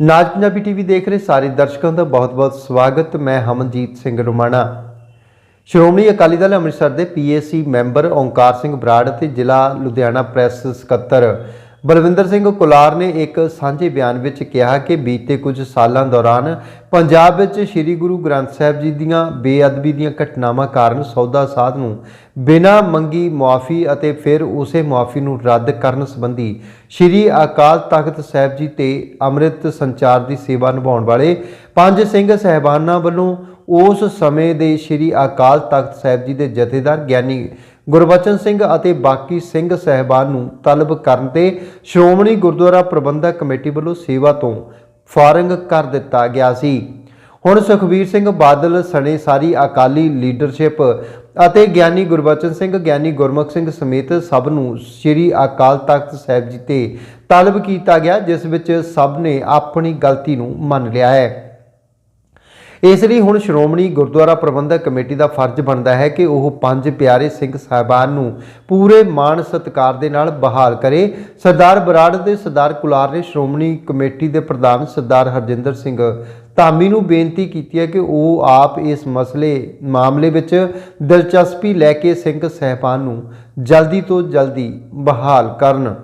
ਨਾਜ Punjabi TV ਦੇਖ ਰਹੇ ਸਾਰੇ ਦਰਸ਼ਕਾਂ ਦਾ ਬਹੁਤ-ਬਹੁਤ ਸਵਾਗਤ। ਮੈਂ ਹਮਨਜੀਤ ਸਿੰਘ ਰੁਮਾਣਾ। ਸ਼੍ਰੋਮਣੀ ਅਕਾਲੀ ਦਲ ਅੰਮ੍ਰਿਤਸਰ ਦੇ ਪੀਏਸੀ ਮੈਂਬਰ ਓਂਕਾਰ ਸਿੰਘ ਬਰਾੜ ਅਤੇ ਜ਼ਿਲ੍ਹਾ ਲੁਧਿਆਣਾ ਪ੍ਰੈਸ ਸਕੱਤਰ ਬਲਵਿੰਦਰ ਸਿੰਘ ਕੁਲਾਰ ਨੇ ਇੱਕ ਸਾਂਝੇ ਬਿਆਨ ਵਿੱਚ ਕਿਹਾ ਕਿ ਬੀਤੇ ਕੁਝ ਸਾਲਾਂ ਦੌਰਾਨ ਪੰਜਾਬ ਵਿੱਚ ਸ੍ਰੀ ਗੁਰੂ ਗ੍ਰੰਥ ਸਾਹਿਬ ਜੀ ਦੀਆਂ ਬੇਅਦਬੀ ਦੀਆਂ ਘਟਨਾਵਾਂ ਕਾਰਨ ਸੌਦਾ ਸਾਧ ਨੂੰ ਬਿਨਾਂ ਮੰਗੀ ਮੁਆਫੀ ਅਤੇ ਫਿਰ ਉਸੇ ਮੁਆਫੀ ਨੂੰ ਰੱਦ ਕਰਨ ਸੰਬੰਧੀ ਸ੍ਰੀ ਅਕਾਲ ਤਖਤ ਸਾਹਿਬ ਜੀ ਤੇ ਅੰਮ੍ਰਿਤ ਸੰਚਾਰ ਦੀ ਸੇਵਾ ਨਿਭਾਉਣ ਵਾਲੇ ਪੰਜ ਸਿੰਘ ਸਹਿਬਾਨਾਂ ਵੱਲੋਂ ਉਸ ਸਮੇਂ ਦੇ ਸ੍ਰੀ ਅਕਾਲ ਤਖਤ ਸਾਹਿਬ ਜੀ ਦੇ ਜਥੇਦਾਰ ਗਿਆਨੀ ਗੁਰਬਚਨ ਸਿੰਘ ਅਤੇ ਬਾਕੀ ਸਿੰਘ ਸਹਿਬਾਨ ਨੂੰ ਤਲਬ ਕਰਨ ਤੇ ਸ਼੍ਰੋਮਣੀ ਗੁਰਦੁਆਰਾ ਪ੍ਰਬੰਧਕ ਕਮੇਟੀ ਵੱਲੋਂ ਸੇਵਾ ਤੋਂ ਫਾਰਗ ਕਰ ਦਿੱਤਾ ਗਿਆ ਸੀ। ਹੁਣ ਸੁਖਬੀਰ ਸਿੰਘ ਬਾਦਲ, ਸਣੇ ਸਾਰੀ ਅਕਾਲੀ ਲੀਡਰਸ਼ਿਪ ਅਤੇ ਗਿਆਨੀ ਗੁਰਬਚਨ ਸਿੰਘ, ਗਿਆਨੀ ਗੁਰਮੁਖ ਸਿੰਘ ਸਮੇਤ ਸਭ ਨੂੰ ਸ੍ਰੀ ਅਕਾਲ ਤਖਤ ਸਾਹਿਬ ਜੀ ਤੇ ਤਲਬ ਕੀਤਾ ਗਿਆ, ਜਿਸ ਵਿੱਚ ਸਭ ਨੇ ਆਪਣੀ ਗਲਤੀ ਨੂੰ ਮੰਨ ਲਿਆ ਹੈ। ਇਸ ਲਈ ਹੁਣ ਸ਼੍ਰੋਮਣੀ ਗੁਰਦੁਆਰਾ ਪ੍ਰਬੰਧਕ ਕਮੇਟੀ ਦਾ ਫਰਜ਼ ਬਣਦਾ ਹੈ ਕਿ ਉਹ ਪੰਜ ਪਿਆਰੇ ਸਿੰਘ ਸਾਹਿਬਾਨ ਨੂੰ ਪੂਰੇ ਮਾਣ ਸਤਿਕਾਰ ਦੇ ਨਾਲ ਬਹਾਲ ਕਰੇ। ਸਰਦਾਰ ਬਰਾੜ ਤੇ ਸਰਦਾਰ ਕੁਲਾਰ ਨੇ ਸ਼੍ਰੋਮਣੀ ਕਮੇਟੀ ਦੇ ਪ੍ਰਧਾਨ ਸਰਦਾਰ ਹਰਜਿੰਦਰ ਸਿੰਘ ਧਾਮੀ ਨੂੰ ਬੇਨਤੀ ਕੀਤੀ ਹੈ ਕਿ ਉਹ ਆਪ ਇਸ ਮਸਲੇ, ਮਾਮਲੇ ਵਿੱਚ ਦਿਲਚਸਪੀ ਲੈ ਕੇ ਸਿੰਘ ਸਹਿਬਾਨ ਨੂੰ ਜਲਦੀ ਤੋਂ ਜਲਦੀ ਬਹਾਲ ਕਰਨ।